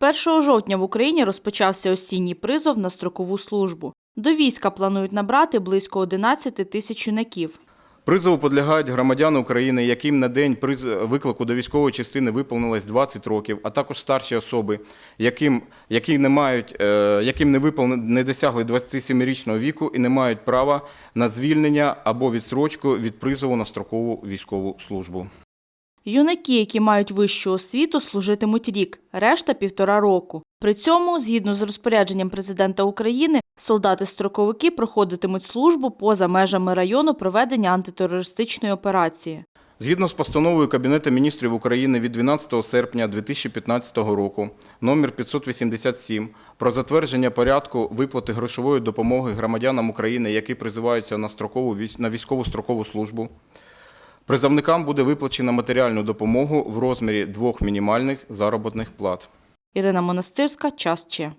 З 1 жовтня в Україні розпочався осінній призов на строкову службу. До війська планують набрати близько 11 тисяч юнаків. Призову підлягають громадяни України, яким на день приз- виклику до військової частини виповнилось 20 років, а також старші особи, яким, які не мають, е, яким не, виповни, не досягли 27-річного віку і не мають права на звільнення або відсрочку від призову на строкову військову службу. Юнаки, які мають вищу освіту, служитимуть рік, решта півтора року. При цьому, згідно з розпорядженням президента України, солдати-строковики проходитимуть службу поза межами району проведення антитерористичної операції. Згідно з постановою Кабінету міністрів України від 12 серпня 2015 року, номер 587, про затвердження порядку виплати грошової допомоги громадянам України, які призиваються на, строкову, на військову строкову службу, призовникам буде виплачена матеріальну допомогу в розмірі двох мінімальних заробітних плат. Ірина Монастирська, час Че.